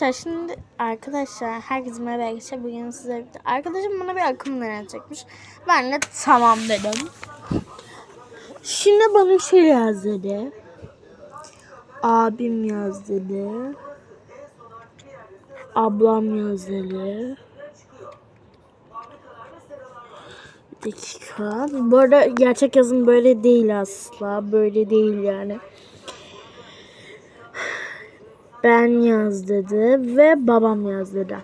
Şimdi arkadaşlar herkese merhaba arkadaşlar bugün size arkadaşım bana bir akım öğretecekmiş. Ben de tamam dedim. Şimdi bana şey yaz dedi. Abim yaz dedi. Ablam yaz dedi. Bir dakika. Bu arada gerçek yazım böyle değil asla. Böyle değil yani. Ben yaz dedi ve babam yaz dedi.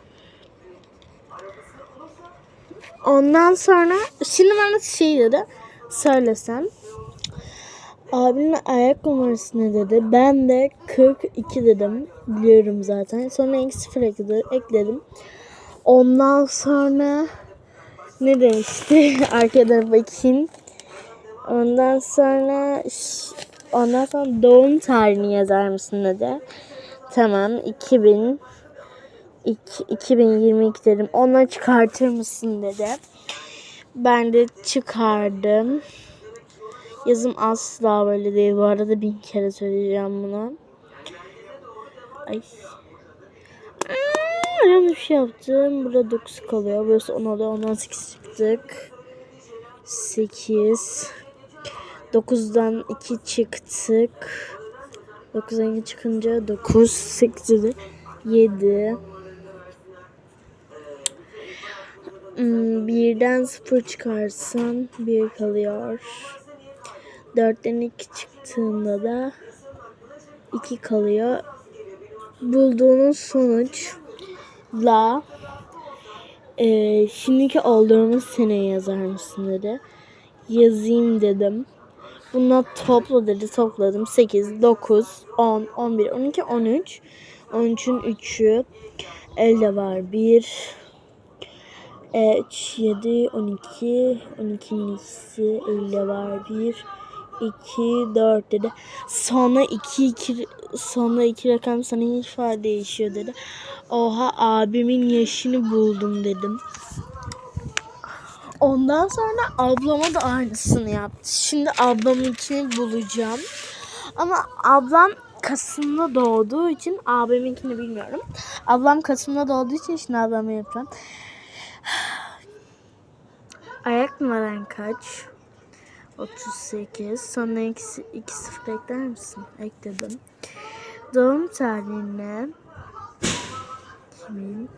Ondan sonra şimdi bana şey dedi. Söylesem. Abimin ayak numarası ne dedi. Ben de 42 dedim. Biliyorum zaten. Sonra eksi sıfır ekledim. Ondan sonra ne demişti? Arkada bakayım. Ondan sonra ondan sonra doğum tarihini yazar mısın dedi. Tamam 2000 iki- 2022 dedim. Ona çıkartır mısın dedi. Ben de çıkardım. Yazım asla böyle değil. Bu arada bin kere söyleyeceğim bunu. Ay. Aa, yanlış şey yaptım. Burada 9 kalıyor. Burası 10 oluyor. 10'dan 8 çıktık. 8 9'dan 2 çıktık. 9'dan 2 çıkınca 9 8 7 Hmm, birden 0 çıkarsan 1 kalıyor. 4'ten 2 çıktığında da 2 kalıyor. Bulduğunuz sonuçla e, şimdiki olduğumuz seneyi yazar mısın dedi. Yazayım dedim. Bunlar topla dedi. Topladım. 8, 9, 10, 11, 12, 13. 13'ün 3'ü. Elde var. 1, 3, 7, 12. 12'nin ikisi. Elde var. 1, 2, 4 dedi. Sonra 2, 2, sonra 2 rakam sana ifade değişiyor dedi. Oha abimin yaşını buldum dedim. Ondan sonra ablama da aynısını yaptı. Şimdi ablamınkini bulacağım. Ama ablam Kasım'da doğduğu için abiminkini bilmiyorum. Ablam Kasım'da doğduğu için şimdi ablama yapacağım. Ayak numaran kaç? 38. Sonra eksi 2 sıfır ekler misin? Ekledim. Doğum tarihine kimin?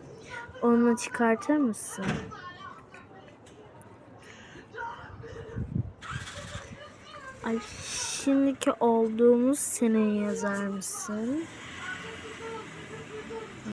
Onu çıkartır mısın? Ay şimdiki olduğumuz seneyi yazar mısın?